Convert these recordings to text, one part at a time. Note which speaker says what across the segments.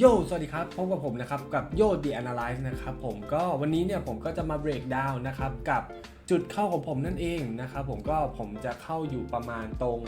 Speaker 1: โย สวัสดีครับ พบกับผมนะครับ กับโยดีแอนาลิซ์นะครับผมก็วันนี้เนี่ยผมก็จะมาเบรกดาวน์นะครับกับจุดเข้าของผมนั่นเองนะครับผมก็ผมจะเข้าอยู่ประมาณตรง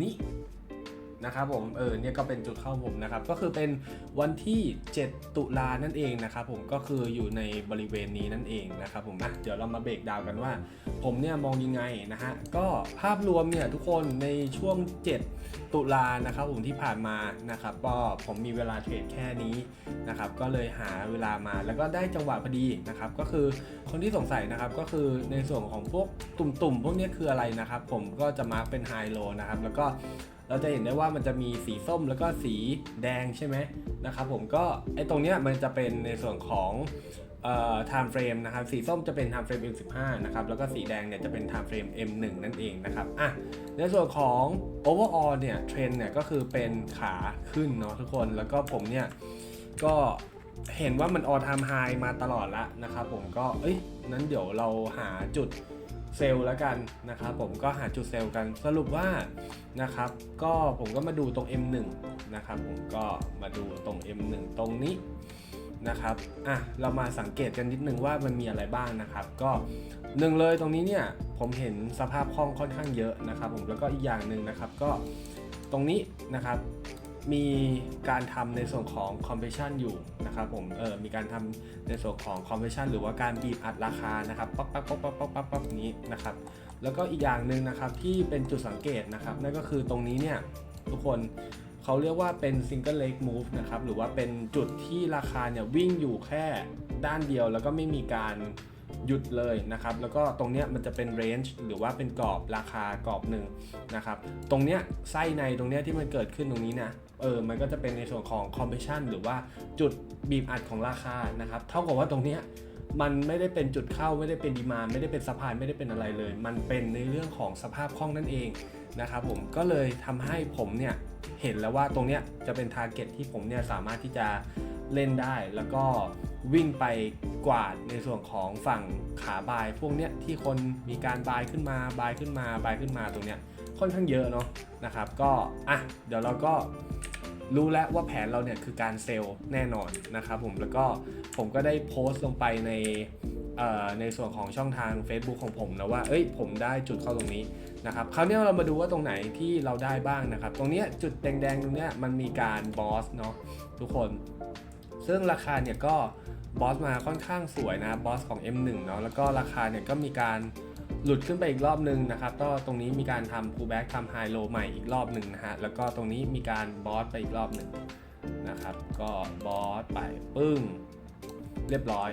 Speaker 1: นี้ นะครับผมเออเนี่ยก็เป็นจุดเข้าผมนะครับ ก็คือเป็นวันที่ 7 ตุลานั่นเองนะครับผมก็คืออยู่ในบริเวณนี้นั่นเองนะครับผมอะเดี๋ยวเรามาเบรกดาวกันว่า ผมเนี่ยมองยังไงนะฮะก็ภาพรวมเนี่ยทุกคนในช่วง 7 ตุลานะครับผมที่ผ่านมานะครับก็ผมมีเวลาเทรดแค่นี้นะครับก็เลยหาเวลามาแล้วก็ได้จังหวะพอดีนะครับก็คือคนที่สงสัยนะครับก็คือในส่วนของพวกตุ่มๆ พวกนี้คืออะไรนะครับ ผมก็จะมาเป็นไฮโลนะครับแล้วก็เราจะเห็นได้ว่ามันจะมีสีส้มแล้วก็สีแดงใช่ไหมนะครับผมก็ไอ้ตรงเนี้ยมันจะเป็นในส่วนของเอ่อ time frame นะครับสีส้มจะเป็น time frame M15 นะครับแล้วก็สีแดงเนี่ยจะเป็น time frame M1 นั่นเองนะครับอะในส่วนของ overall เนี่ยเทรนเนี่ยก็คือเป็นขาขึ้นเนาะทุกคนแล้วก็ผมเนี่ยก็เห็นว่ามัน all time high มาตลอดละนะครับผมก็เอ้ยนั้นเดี๋ยวเราหาจุด เซลล์แล้วกันนะครับผมก็หาจุดเซลล์กันสรุปว่านะครับก็ผมก็มาดูตรง M1 นะครับผมก็มาดูตรง M1 ตรงนี้นะครับอะเรามาสังเกตกันนิดนึงว่ามันมีอะไรบ้างนะครับ ก็หนึ่งเลยตรงนี้เนี่ยผมเห็นสภาพคล่องค่อนข้างเยอะนะครับ ผมแล้วก็อีกอย่างหนึ่งนะครับก็ตรงนี้นะครับ มีการทำในส่วนของ compression อยู่นะครับผมเออมีการทำในส่วนของ compression หรือว่าการบีบอัดราคานะครับป๊อกป๊อกป๊อกป๊อกป๊อกป๊อกป๊อกนี้นะครับแล้วก็อีกอย่างหนึ่งนะครับที่เป็นจุดสังเกตนะครับนั่นก็คือตรงนี้เนี่ยทุกคนเขาเรียกว่าเป็น single leg move นะครับหรือว่าเป็นจุดที่ราคาเนี่ยวิ่งอยู่แค่ด้านเดียว แล้วก็ไม่มีการหยุดเลยนะครับแล้วก็ตรงเนี้ยมันจะเป็น range หรือว่าเป็นกรอบราคากรอบหนึ่งนะครับตรงเนี้ยไส้ในตรงเนี้ยที่มันเกิดขึ้นตรงนี้นะ เออมันก็จะเป็นในส่วนของ compression หรือว่าจุดบีบอัดของราคานะครับเท่ากับว่าตรงเนี้ยมันไม่ได้เป็นจุดเข้าไม่ได้เป็นดีมาไม่ได้เป็นสะพานไม่ได้เป็นอะไรเลย มันเป็นในเรื่องของสภาพคล่องนั่นเองนะครับผมก็เลยทำให้ผมเนี่ยเห็นแล้วว่าตรงเนี้ยจะเป็นทาร์เก็ตที่ผมเนี่ยสามารถที่จะเล่นได้ แล้วก็วิ่งไปกวาดในส่วนของฝั่งขาบายพวกเนี้ยที่คนมีการบายขึ้นมาบายขึ้นมาบายขึ้นมาตรงเนี้ยค่อนข้างเยอะเนาะนะครับก็อะเดี๋ยวเราก็ รู้แล้วว่าแผนเราเนี่ยคือการเซลล์แน่นอนนะครับผมแล้วก็ผมก็ได้โพสต์ลงไปในในส่วนของช่องทาง Facebook ของผมนะว่า เอ้ย ผมได้จุดเข้าตรงนี้นะครับคราวนี้เรามาดูว่าตรงไหนที่เราได้บ้างนะครับ ตรงเนี้ยจุดแดงๆ ตรงเนี้ยมันมีการบอสเนาะทุกคน ซึ่งราคาเนี่ยก็บอสมาค่อนข้างสวยนะบอสของ M1 เนาะแล้วก็ราคาเนี่ยก็มีการ หลุดขึ้นไปอีกรอบหนึ่งนะครับก็ตรงนี้มีการทำ pullback ทำ high low ใหม่อีกรอบหนึ่งนะฮะ แล้วก็ตรงนี้มีการบอสไปอีกรอบหนึ่งนะครับ ก็บอสไปปึ้ง เรียบร้อย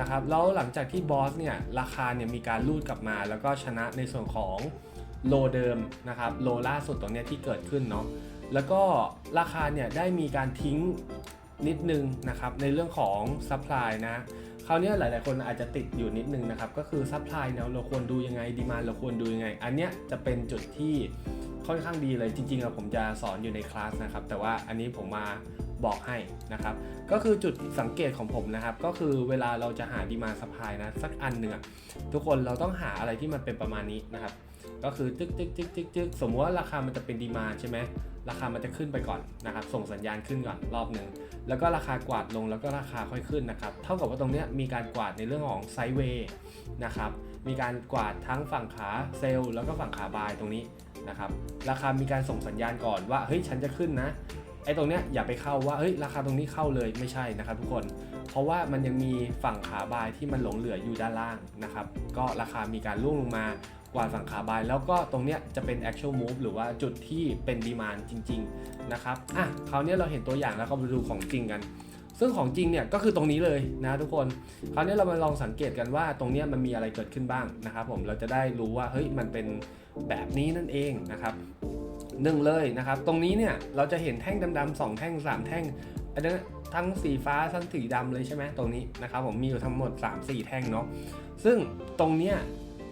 Speaker 1: นะครับ แล้วหลังจากที่บอสเนี่ยราคาเนี่ยมีการลูดกลับมา แล้วก็ชนะในส่วนของโลเดิมนะครับโลล่าสุดตรงนี้ที่เกิดขึ้นเนาะ แล้วก็ราคาเนี่ยได้มีการทิ้งนิดนึงนะครับในเรื่องของซัพพลายนะ ราวนี้หลาย ๆ คนอาจจะติดอยู่นิดนึงนะครับ ก็คือซัพพลายเนี่ยเราควรดูยังไงดีมาเราควรดูยังไง อันเนี้ยจะเป็นจุดที่ค่อนข้างดีเลยจริงๆอะผมจะสอนอยู่ในคลาสนะครับ แต่ว่าอันนี้ผมมาบอกให้นะครับ ก็คือจุดสังเกตของผมนะครับ ก็คือเวลาเราจะหาดีมาสปายนะ สักอันหนึ่งทุกคนเราต้องหาอะไรที่มันเป็นประมาณนี้นะครับ ก็คือจึ๊กจึ๊กจึ๊กจึ๊กจึ๊กสมมติว่าราคามันจะเป็นดีมาใช่ไหม ราคามันจะขึ้นไปก่อนนะครับ ส่งสัญญาณขึ้นก่อนรอบหนึ่งแล้วก็ราคากวาดลงแล้วก็ราคาค่อยขึ้นนะครับ เท่ากับว่าตรงเนี้ยมีการกวาดในเรื่องของไซด์เวย์นะครับ มีการกวาดทั้งฝั่งขาเซลล์แล้วก็ฝั่งขาบายตรงนี้นะครับ ราคามีการส่งสัญญาณก่อนว่าเฮ้ยฉันจะขึ้นนะไอ้ตรงเนี้ยอย่าไปเข้าว่าเฮ้ยราคาตรงนี้เข้าเลยไม่ใช่นะครับทุกคน เพราะว่ามันยังมีฝั่งขาบายที่มันหลงเหลืออยู่ด้านล่างนะครับ ก็ราคามีการร่วงลงมา กว่าฝั่งขาบาย แล้วก็ตรงเนี้ยจะเป็น actual move หรือว่าจุดที่เป็น demand จริง ๆ นะครับ อะคราวนี้เราเห็นตัวอย่างแล้วก็มาดูของจริงกัน ซึ่งของจริงเนี่ยก็คือตรงนี้เลยนะทุกคน คราวนี้เรามาลองสังเกตกันว่าตรงเนี้ยมันมีอะไรเกิดขึ้นบ้างนะครับผม เราจะได้รู้ว่าเฮ้ยมันเป็นแบบนี้นั่นเองนะครับหนึ่งเลยนะครับ ตรงนี้เนี่ยเราจะเห็นแท่งดำๆสองแท่งสามแท่งอันนั้นทั้งสีฟ้าทั้งสีดำเลยใช่ไหมตรงนี้นะครับผมมีอยู่ทั้งหมด 3-4 แท่งเนาะซึ่งตรงเนี้ย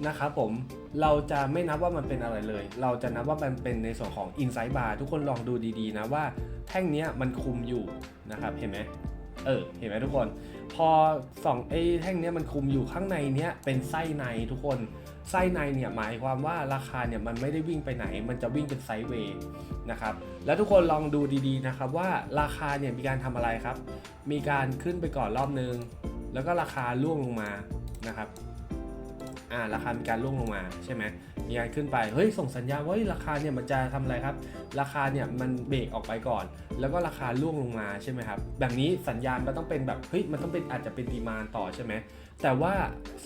Speaker 1: นะครับผมเราจะไม่นับว่ามันเป็นอะไรเลย เราจะนับว่ามันเป็นในส่วนของ inside bar ทุกคนลองดูดีๆนะว่าแท่งนี้มันคุมอยู่นะครับเห็นไหมเออเห็นไหมทุกคน พอสองไอ้แท่งเนี้ยมันคุมอยู่ข้างในเนี้ยเป็นไส้ในทุกคนไส้ในเนี่ยหมายความว่าราคาเนี่ยมันไม่ได้วิ่งไปไหน มันจะวิ่งเป็นไซด์เวย์นะครับแล้วทุกคนลองดูดีๆนะครับว่าราคาเนี่ยมีการทำอะไรครับ มีการขึ้นไปก่อนรอบนึง แล้วก็ราคาล่วงลงมานะครับ อ่าราคามีการล่วงลงมาใช่ไหมมีการขึ้นไปเฮ้ยส่งสัญญาณว่าราคาเนี่ยมันจะทำอะไรครับ ราคาเนี่ยมันเบรกออกไปก่อน แล้วก็ราคาล่วงลงมาใช่ไหมครับแบบนี้สัญญาณมันต้องเป็นแบบเฮ้ยมันต้องเป็นอาจจะเป็นดีมานต่อใช่ไหมแต่ว่า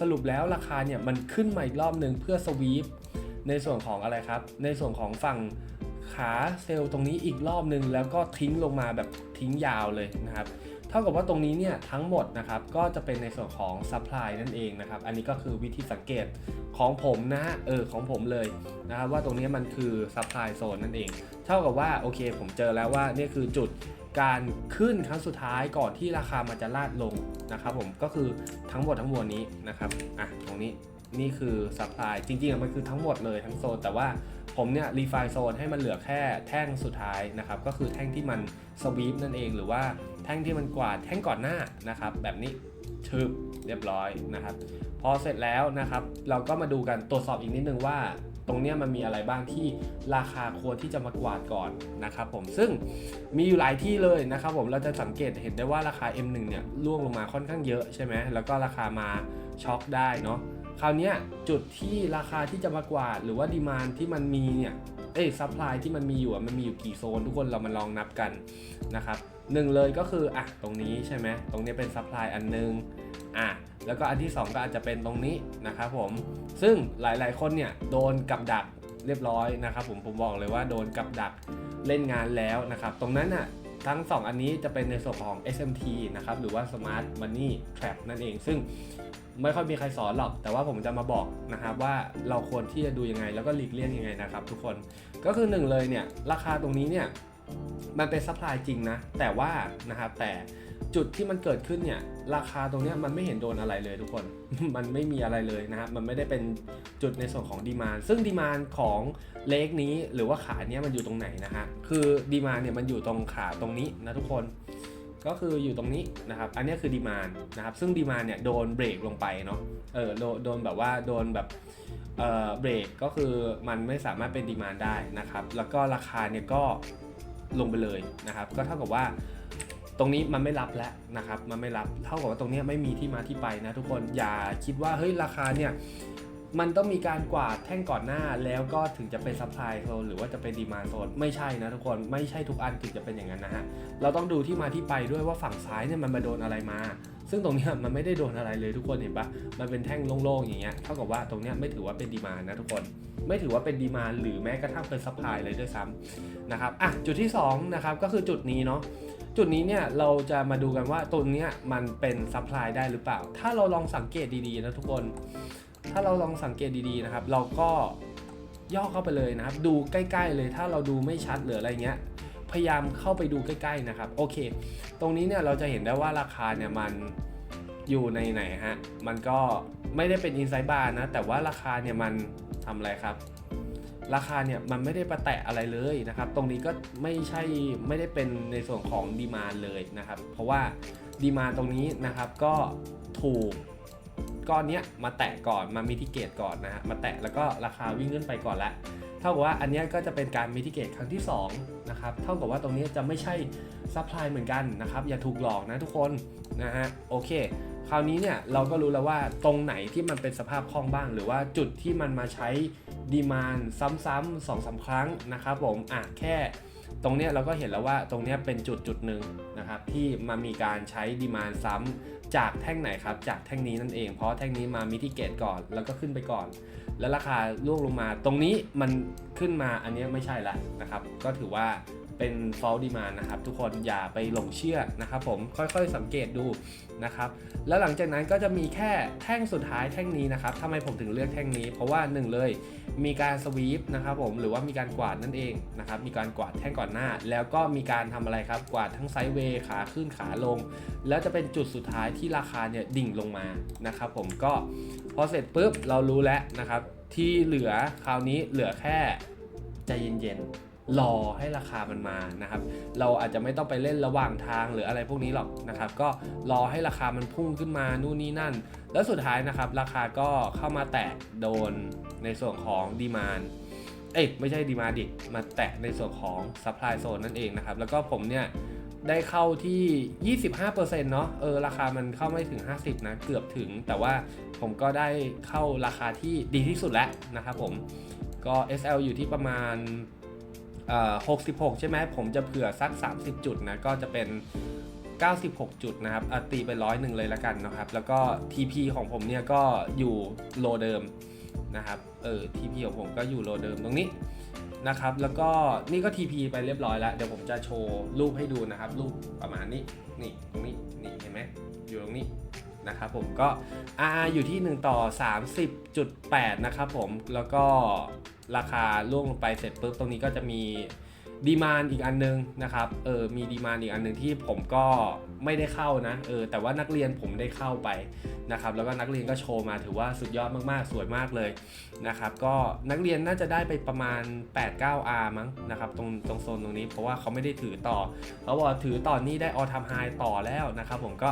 Speaker 1: สรุปแล้วราคาเนี่ยมันขึ้นมาอีกรอบหนึ่งเพื่อสวีปในส่วนของอะไรครับ ในส่วนของฝั่งขาเซลล์ตรงนี้อีกรอบหนึ่งแล้วก็ทิ้งลงมาแบบทิ้งยาวเลยนะครับ เท่ากับว่าตรงนี้เนี่ยทั้งหมดนะครับก็จะเป็นในส่วนของซัพพลายนั่นเองนะครับอันนี้ก็คือวิธีสังเกตของผมนะฮะเออของผมเลยนะครับว่าตรงนี้มันคือซัพพลายโซนนั่นเอง เท่ากับว่าโอเค ผมเจอแล้วว่านี่คือจุดการขึ้นครั้งสุดท้ายก่อนที่ราคามันจะลาดลงนะครับผมก็คือทั้งหมดทั้งมวลนี้นะครับอะตรงนี้นี่คือซัพพลายจริงๆมันคือทั้งหมดเลยทั้งโซนแต่ว่า ผมเนี่ยรีไฟโซนให้มันเหลือแค่แท่งสุดท้ายนะครับ ก็คือแท่งที่มันสวีปนั่นเอง หรือว่าแท่งที่มันกวาดแท่งก่อนหน้านะครับ แบบนี้ชึบเรียบร้อยนะครับ พอเสร็จแล้วนะครับ เราก็มาดูกันตรวจสอบอีกนิดนึงว่าตรงเนี้ยมันมีอะไรบ้างที่ราคาควรที่จะมากวาดก่อนนะครับผมซึ่งมีอยู่หลายที่เลยนะครับผมเราจะสังเกตเห็นได้ว่าราคา M1 เนี่ยร่วงลงมาค่อนข้างเยอะใช่ไหมแล้วก็ราคามาช็อคได้เนาะ คราวนี้จุดที่ราคาที่จะมากวาดหรือว่าดีมานที่มันมีเนี่ยเอ้ยซัพพลายที่มันมีอยู่มันมีอยู่กี่โซน ทุกคนเรามาลองนับกันนะครับหนึ่งเลยก็คืออะตรงนี้ใช่ไหมตรงนี้เป็นซัพพลายอันนึงอะแล้วก็อันที่ 2 ก็อาจจะเป็นตรงนี้นะครับผมซึ่งหลายๆคนเนี่ยโดนกับดักเรียบร้อยนะครับผมผมบอกเลยว่าโดนกับดักเล่นงานแล้วนะครับตรงนั้นน่ะ ทั้ง 2 อันนี้จะเป็นในส่วนของ SMT นะครับ หรือว่า Smart Money Trap นั่นเอง ซึ่งไม่ค่อยมีใครสอนหรอก แต่ว่าผมจะมาบอกนะครับว่าเราควรที่จะดูยังไง แล้วก็หลีกเลี่ยงยังไงนะครับทุกคน ก็คือหนึ่งเลยเนี่ย ราคาตรงนี้เนี่ย มันเป็นซัพพลายจริงนะ แต่ว่านะครับแต่จุดที่มันเกิดขึ้นเนี่ย ราคาตรงนี้มันไม่เห็นโดนอะไรเลยทุกคน มันไม่มีอะไรเลยนะครับ มันไม่ได้เป็นจุดในส่วนของดีมานซึ่งดีมานของเลกนี้หรือว่าขาเนี้ยมันอยู่ตรงไหนนะฮะ คือดีมานเนี่ยมันอยู่ตรงขาตรงนี้นะทุกคน ก็คืออยู่ตรงนี้นะครับ อันนี้คือดีมานนะครับ ซึ่งดีมานเนี่ยโดนเบรกลงไปเนาะ เออโดนโดนแบบว่าโดนแบบเออเบรกก็คือมันไม่สามารถเป็นดีมานได้นะครับ แล้วก็ราคาเนี่ยก็ ลงไปเลยนะครับ ก็เท่ากับว่าตรงนี้มันไม่รับแล้วนะครับ มันไม่รับ เท่ากับว่าตรงนี้ไม่มีที่มาที่ไปนะทุกคน อย่าคิดว่าเฮ้ยราคาเนี่ยมันต้องมีการกวาดแท่งก่อนหน้าแล้วก็ถึงจะเป็นซัพพลายโซนหรือว่าจะเป็นดีมานโซนไม่ใช่นะทุกคนไม่ใช่ทุกอันถึงจะเป็นอย่างนั้นนะฮะเราต้องดูที่มาที่ไปด้วยว่าฝั่งซ้ายเนี่ยมันมาโดนอะไรมา ซึ่งตรงนี้มันไม่ได้โดนอะไรเลยทุกคนเห็นปะมันเป็นแท่งโล่งๆอย่างเงี้ยเท่ากับว่าตรงนี้ไม่ถือว่าเป็นดีมานนะทุกคน ไม่ถือว่าเป็นดีมานหรือแม้กระทั่งเป็นซัพพลายเลยด้วยซ้ำนะครับอะจุดที่สองนะครับก็คือจุดนี้เนาะจุดนี้เนี่ยเราจะมาดูกันว่าตรงเนี้ยมันเป็นซัพพลายได้หรือเปล่า ถ้าเราลองสังเกตดีๆนะทุกคน ถ้าเราลองสังเกตดีๆนะครับ เราก็ย่อเข้าไปเลยนะครับ ดูใกล้ ๆ เลยถ้าเราดูไม่ชัดหรืออะไรเงี้ย พยายามเข้าไปดูใกล้ๆนะครับ โอเค ตรงนี้เนี่ยเราจะเห็นได้ว่าราคาเนี่ยมันอยู่ในไหนฮะ มันก็ไม่ได้เป็นอินไซด์บาร์นะ แต่ว่าราคาเนี่ยมันทำอะไรครับ ราคาเนี่ยมันไม่ได้ประแตะอะไรเลยนะครับ ตรงนี้ก็ไม่ใช่ไม่ได้เป็นในส่วนของดีมานเลยนะครับ เพราะว่าดีมานตรงนี้นะครับก็ถูกก้อนเนี้ยมาแตะก่อนมามิทิเกตก่อนนะฮะมาแตะแล้วก็ราคาวิ่งขึ้นไปก่อนละเท่ากับว่าอันเนี้ยก็จะเป็นการมิทิเกตครั้งที่ 2 นะครับเท่ากับว่าตรงนี้จะไม่ใช่ซัพพลายเหมือนกันนะครับอย่าถูกหลอกนะทุกคนนะฮะโอเค คราวนี้เนี่ยเราก็รู้แล้วว่าตรงไหนที่มันเป็นสภาพคล่องบ้าง หรือว่าจุดที่มันมาใช้ ดีมานซ้ำๆสองสามครั้งนะครับผมอะแค่ตรงเนี้ยเราก็เห็นแล้วว่าตรงเนี้ยเป็นจุดจุดหนึ่งนะครับที่มามีการใช้ดีมานซ้ำจากแท่งไหนครับ จากแท่งนี้นั่นเอง เพราะแท่งนี้มามิทิเกตก่อนแล้วก็ขึ้นไปก่อน แล้วราคาล่วงลงมา ตรงนี้มันขึ้นมาอันนี้ไม่ใช่ละนะครับ ก็ถือว่า เป็น false demand นะครับทุกคนอย่าไปหลงเชื่อนะครับผมค่อยๆสังเกตดูนะครับแล้วหลังจากนั้นก็จะมีแค่แท่งสุดท้ายแท่งนี้นะครับทำไมผมถึงเลือกแท่งนี้ เพราะว่าหนึ่งเลยมีการสวีปนะครับผมหรือว่ามีการกวาดนั่นเองนะครับมีการกวาดแท่งก่อนหน้า แล้วก็มีการทำอะไรครับกวาดทั้งไซด์เวย์ขาขึ้นขาลง แล้วจะเป็นจุดสุดท้ายที่ราคาเนี่ยดิ่งลงมานะครับผมก็พอเสร็จปุ๊บเรารู้แล้วนะครับที่เหลือคราวนี้เหลือแค่ใจเย็น รอให้ราคามันมานะครับ เราอาจจะไม่ต้องไปเล่นระหว่างทางหรืออะไรพวกนี้หรอกนะครับ ก็รอให้ราคามันพุ่งขึ้นมานู่นนี่นั่น แล้วสุดท้ายนะครับ ราคาก็เข้ามาแตะโดนในส่วนของดีมานเอ้ยไม่ใช่ดีมาดิมาแตะในส่วนของซัพพลายโซนนั่นเองนะครับ แล้วก็ผมเนี่ยได้เข้าที่ 25%เนาะเออราคามันเข้าไม่ถึง 50 นะ เกือบถึง แต่ว่าผมก็ได้เข้าราคาที่ดีที่สุดแล้วนะครับผม ก็ SL อยู่ที่ประมาณ 66 ใช่ไหมผมจะเผื่อสัก 30 จุดนะก็จะเป็น 96 จุดนะครับตีไปร้อยหนึ่งเลยละกันนะครับ แล้วก็ TP ของผมเนี่ยก็อยู่โลเดิมนะครับเออ TP ของผมก็อยู่โลเดิมตรงนี้นะครับ แล้วก็นี่ก็ TP ไปเรียบร้อยแล้ว เดี๋ยวผมจะโชว์รูปให้ดูนะครับ รูปประมาณนี้ นี่ตรงนี้ นี่เห็นไหมอยู่ตรงนี้นะครับผมก็ R อยู่ที่ 1 ต่อ 30.8 นะครับผม แล้วก็ ราคาล่วงลงไปเสร็จปุ๊บตรงนี้ก็จะมีดีมานอีกอันนึงนะครับ เออ มีดีมานอีกอันนึงที่ผมก็ไม่ได้เข้านะ เออ แต่ว่านักเรียนผมได้เข้าไปนะครับ แล้วก็นักเรียนก็โชว์มาถือว่าสุดยอดมากๆ สวยมากเลยนะครับ ก็นักเรียนน่าจะได้ไปประมาณ 8-9 R มั้งนะครับ ตรงตรงโซนตรงนี้ เพราะว่าเขาไม่ได้ถือต่อ เขาบอกถือต่อนนี้ได้ออทามไฮต่อแล้วนะครับ ผมก็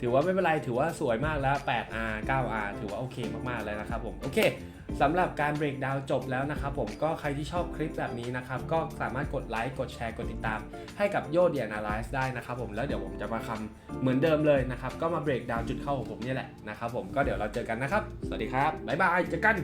Speaker 1: ถือว่าไม่เป็นไรถือว่าสวยมากแล้ว 8R 9R ถือว่าโอเคมากๆเลยนะครับผมโอเคสำหรับการเบรกดาวจบแล้วนะครับผมก็ใครที่ชอบคลิปแบบนี้นะครับก็สามารถกดไลค์กดแชร์กดติดตาม ให้กับโยเดียนาไลซ์ได้นะครับผมแล้วเดี๋ยวผมจะมาคำเหมือนเดิมเลยนะครับก็มาเบรกดาวจุดเข้าของผมนี่แหละนะครับผมก็เดี๋ยวเราเจอกันนะครับ สวัสดีครับบ๊ายบายเจอกัน